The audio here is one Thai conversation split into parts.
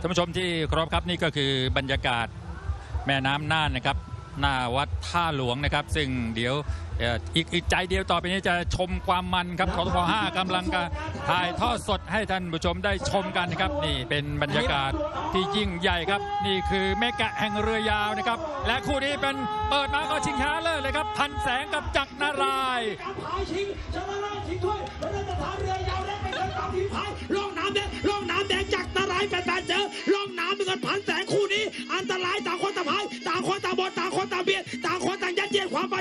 ท่านผู้ชมที่ครพครับนี่ก็คือบรรยากาศแม่น้ำน่านนะครับหน้าวัดท่าหลวงนะครับ ซึ่งเดี๋ยวเอ่ออีกอีกใจเดียวต่อไปนี้จะชมความมันครับทท5กำลังจะถ่ายทอดสดให้ท่านผู้ชมได้ชมกันนะครับ นี่เป็นบรรยากาศที่ยิ่งใหญ่ครับ นี่คือเมกะแห่งเรือยาวนะครับ และคู่นี้เป็นเปิดมาก็ชิงช้าเลิศเลยครับ พันแสงกับจักรนาราย การพาชิงชนะเลิศชิงถ้วย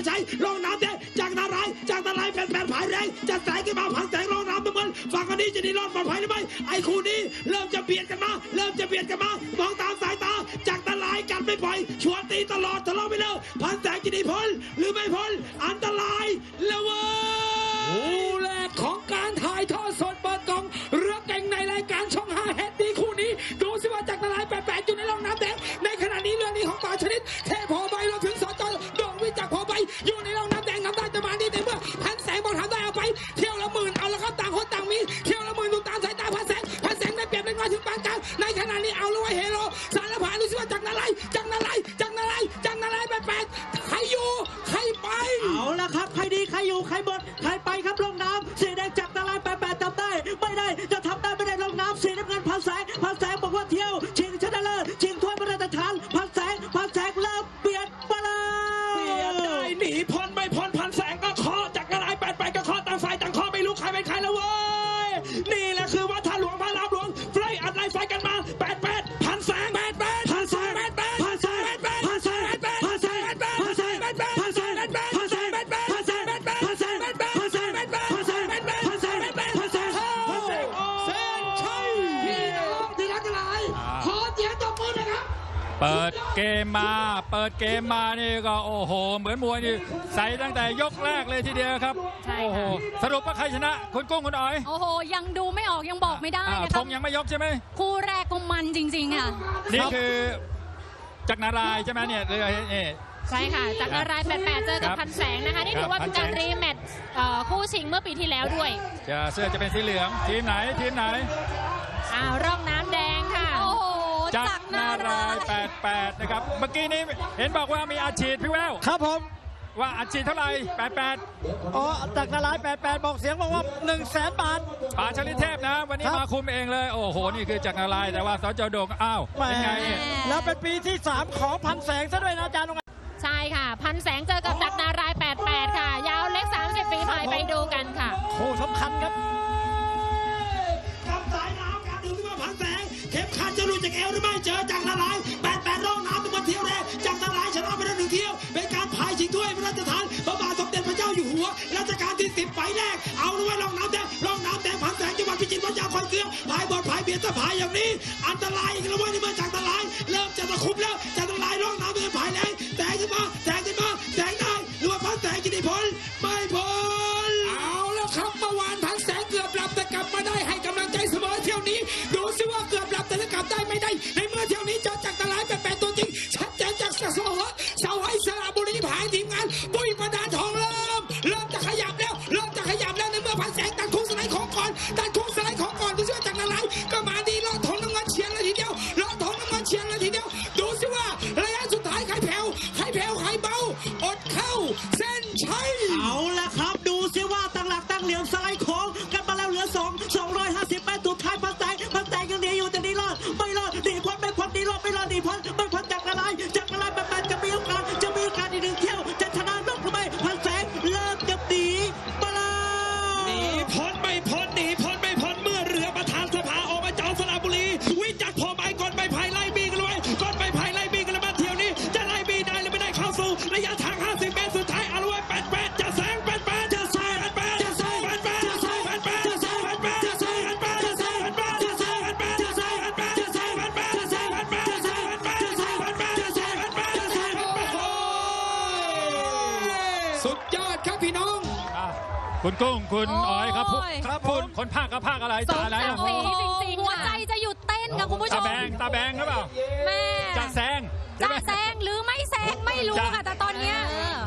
ยียดความปลาชัยล่องน้ำแดงจากนารายจากนารายณ์แฟนผายแรงจะแสงขึ้นมาผันแสงล่องน้ำเป็นมันฝั่งอันนี้จะได้รอดปลอดภัยหรือไม่ไอ้คู่นี้เริ่มจะเบียดกันมา เริ่มจะเบียดกันมามองตามสายตา จากนารายกันไม่ปล่อยชวนตีตลอดทะเลาะไม่เลิกผันแสงจะได้พ้นหรือไม่พ้นอันตราย เปิดเกมมา เปิดเกมมานี่ก็โอ้โห เหมือนมวยนี่ใส่ตั้งแต่ยกแรกเลยทีเดียวครับใช่ค่ะโอ้โห สรุปว่าใครชนะ คุณกุ้งคุณอ๋อย โอ้โห ยังดูไม่ออกยังบอกไม่ได้อ่านะธคะงยังไม่ยกใช่ไหม คู่แรกก็มันจริงๆค่ะ นี่คือจักรนารายณ์ใช่ไหมเนี่ยเรือนี่ใช่ค่ะ จากนารายณ์88เจอกับครับพันแสงนะคะ นี่ครับถือว่าเป็นการพันแสงรีแมตช์เอ่อคู่ชิงเมื่อปีที่แล้วด้วยจะเสื้อจะเป็นสีเหลือง ทีมไหน ทีมไหน อ่าร่องน้ำ จัจักกรรนานารายายณ์ณ์88 นะครับ เมื่อกี้นี้เห็นบอกว่ามีอาชีพพี่แวว ครับผม ว่าอาชีพเท่าไหร่ 88 อ๋อจากนารายณ์88 บอกเสียงบอกว่า1 0 0 0 0แสนบาท ป่าชลิเทพนะ วันนี้ครับ มาคุมเองเลย โอ้โห นี่คือจักรนารายณ์แต่ว่าสจโดงอ้าวแหมเป็นไงเนี่ย แล้วเป็นปีที่ 3 ของพันแสงซะด้วยนะอาจารย์ใช่ค่ะ พันแสงเจอกับจากนารายณ์88 ค่ะ ยาวเล็ก 30ฝีพายไปดูกันค่ะโค้สำคัญครับกับ จะหลุดจากเอวหรือไม่เจอจากนารายแปดแปดร่องน้ำเป็นวันเที่ยวแรกจากนารายชนะไปได้หนึ่งเที่ยว เป็นการพายชิงถ้วยพระราชทานพระบาทสมเด็จพระเจ้าอยู่หัวรัชกาลที่สิบไฟแรก เอาด้วยร่องน้ำแดงร่องน้ำแดงพันแสงจังหวัดพิจิตรวัดยาคอยเกลือพายบอลพายเบียดถ้าพายอย่างนี้ อันตรายอีกแล้วว้ยนี่เมื่อจากนาราย เริ่มจะตะคุบแล้วจากนารายร่องน้ำเป็นพายแรงแสงขึ้นมาแสงขึ้นมาแสงได้หรือว่าพันแสงจะได้พ้นไม่พ้นเอาแล้วครับเมื่อวานพันแสงเกือบหลับแต่กลับมาได้ให้กำลังใจเสมอเที่ยวนี้ดูสิว่าเกือบหลับแต่กลับได้ คุณกุ้งคุณโอ้ยอ๋อยครับพูดครับพูดคนภาคกับภาคอะไรสตามอะไรศักอะดิ์ศรีจริงๆหัวค่ะใจจะหยุดเต้นนค่ะคุณผู้ชตามแบงตาแบงหรือเปล่าแม่จะแซงใช่จะไหมแซงหรือไม่แซงไม่รู้ค่ะ แต่ตอนเนี้ย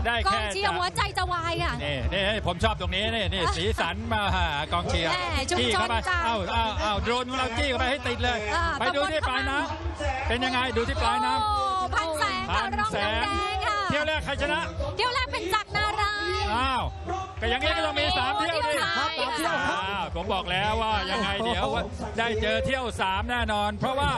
ได้กแค่องเชียร์หัวใจจะวายค่ะนี่นี่ผมชอบตรงนี้นี่นี่สีสันมาหากองเชียร์แม่ชุมจี้เข้าไปชนจ้ะเอ้าเอ้าเอ้าโดรนของเราจี้เข้าไปให้ติดเลยอ่าไปดูที่ปลายน้ำเป็นยังไงดูที่ปลายน้โอ้พันแสงำค่ะร่องแสน้ำงแดงค่ะ เที่ยวแรกใครชนะเที่ยวแรกเป็นจักรนารายณ์ อ้าวก็อย่างนี้ก็ต้องมีสามเที่ยวดิเที่ยวสามเที่ยวครับ อ้าวผมบอกแล้วว่ายังไงเดี๋ยวได้เจอเที่ยวสามแน่นอน เพราะว่า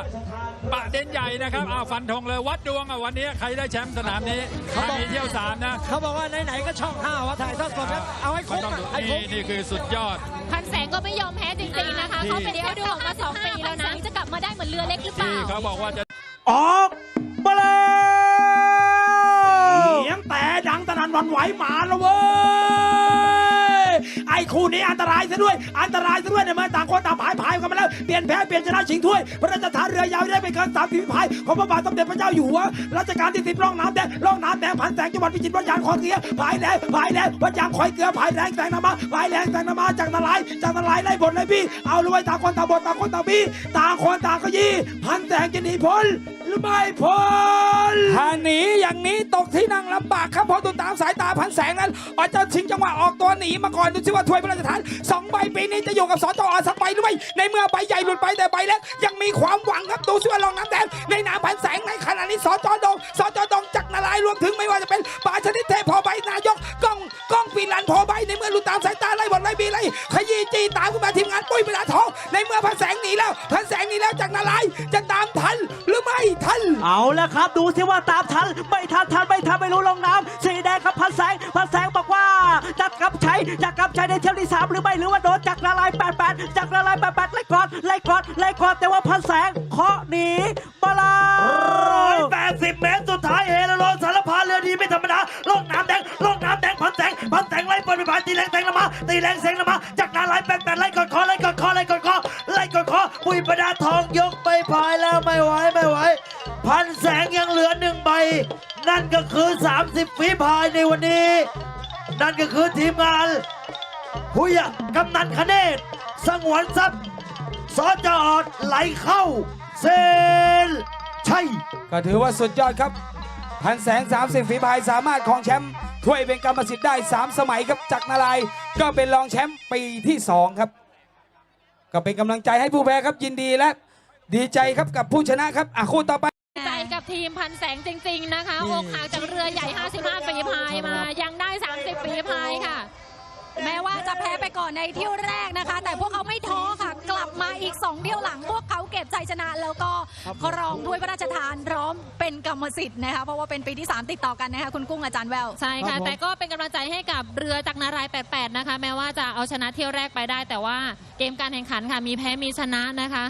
ประเด็นใหญ่นะครับอ้าวฟันธงเลยวัดดวงอะวันนี้ใครได้แชมป์สนามนี้ถ้ามีเที่ยวสามนะเขาบอกว่าไหนๆก็ช่องห้าวะถ่ายทอดสดครับเอาให้ครมันบต้องอะดูให้ครนี่บนี่คือสุดยอด พันแสงก็ไม่ยอมแพ้จริงๆนะคะ เขาเป็นเดี๋ยวเที่ยวดูดูมาสองปีแล้วนะจะกลับมาได้เหมือนเรือเล็กหรือเปที่ล่าเขาบอกว่าจะ ออก หวันไหวหมาแล้วเว้ย ไอ้คู่นี้อันตรายซะด้วย อันตรายซะด้วยในเมื่อต่างคนต่างพายพายกันมาแล้ว เปลี่ยนแพ้เปลี่ยนชนะชิงถ้วย พระราชทานเรือยาวได้ไปเกินสามสิบพายของพระบาทสมเด็จพระเจ้าอยู่หัว รัชกาลที่สิบร่องน้ำแดงร่องน้ำแดงพันแสงจังหวัดพิจิตรวัดยางคอนเกลือพายแรงพายแรงวัดยางคอยเกลือพายแรงแสงน้ำมาพายแรงแสงน้ำมาจากนารายจากนารายไล่บทเลยพี่ เอาเลยเว้ยต่างคนต่างบทต่างคนต่างพี่ ต่างคนต่างขยี้พันแสงจะหนีพ้น ไม่พ้นถ้าหนีอย่างนี้ตกที่นั่งลำบากครับเพราะดูตามสายตาพันแสงนั้นอาจจะชิงจังหวะออกตัวหนีมาก่อนดูสิว่าถ้วยพระราชทานสองใบปีนี้จะอยู่กับสจอสักใบหรือไม่ในเมื่อใบใหญ่หลุดไปแต่ใบเล็กยังมีความหวังครับดูสิว่าลองน้ำแดงในนามพันแสงในขณะนี้สจดงสจดงจักรนารายรวมถึงไม่ว่าจะเป็นป่าชนิดเทพพอใบนายกก้องก้องปีนันพอใบในเมื่อหลุดตามสายตาไล่บอลไล่บีไล่ขยี้จี้ตามขึ้นมาทีมงานปุ้ยเวลาทองในเมื่อพันแสงหนีแล้วพันแสงหนีแล้วจากรนาราย เอาล้วครับดูสิว่าตามทันไม่ทันทันไม่ทันไม่รู้ลงน้ำสีแดงครับพันแสงพันแสงบอกว่าจะกลับใช้จะกลับใช้ในเที่ยวที่สามหรือไม่หรือว่าโดนจักรละลายแปดแปดจักรละลายแปดแปดไล่กอดไล่กอดไล่กอดแต่ว่าพันแสงเคาะหนีมาลาร้อยแปดสิบเมตรสุดท้ายเฮลโลสารพานเรือดีไม่ธรรมดาลงน้ำแดงลงน้ำแดงพันแสงพันแสงไล่บอลไปผ่านตีแรงแสงละมาตีแรงแสงละมาจากนาลายแปดแปดไล่กอดคอไล่กอดคอไล่กอดคอไล่กอดคอปุยประดาทองยกไปพายแล้วไม่ไหวไม่ไหว พันแสงยังเหลือหนึ่งใบ นั่นก็คือ 30ฝีพายในวันนี้ นั่นก็คือทีมงานผู้ยกำนันคเนศสงวนทรัพย์สจอดไหลเข้า เซนใช่ก็ถือว่าสุดยอดครับ พันแสง 30ฝีพายสามารถครองแชมป์ถ้วยเป็นกรรมสิทธิ์ได้ 3 สมัยครับจากนารายก็เป็นรองแชมป์ปีที่ 2 ครับ ก็เป็นกำลังใจให้ผู้แพ้ครับยินดีและดีใจครับกับผู้ชนะครับอะคู่ต่อไป ทีมพันแสงจริง ๆ นะคะอกหักจากเรือใหญ่ 55ฝีพายมา ยังได้ 30ฝีพายค่ะ แม้ว่าจะแพ้ไปก่อนในเที่ยวแรกนะคะ แต่พวกเขาไม่ท้อค่ะ กลับมาอีก 2 เที่ยวหลัง พวกเขาเก็บชัยชนะ แล้วก็ครองถ้วยพระราชทานพร้อมเป็นกรรมสิทธิ์นะคะเพราะว่าเป็นปีที่ 3 ติดต่อกันนะคะคุณกุ้งอาจารย์แววใช่ค่ะ แต่ก็เป็นกำลังใจให้กับเรือจากรนารายณ์88 นะคะ แม้ว่าจะเอาชนะเที่ยวแรกไปได้ แต่ว่าเกมการแข่งขันค่ะมีแพ้มีชนะนะคะ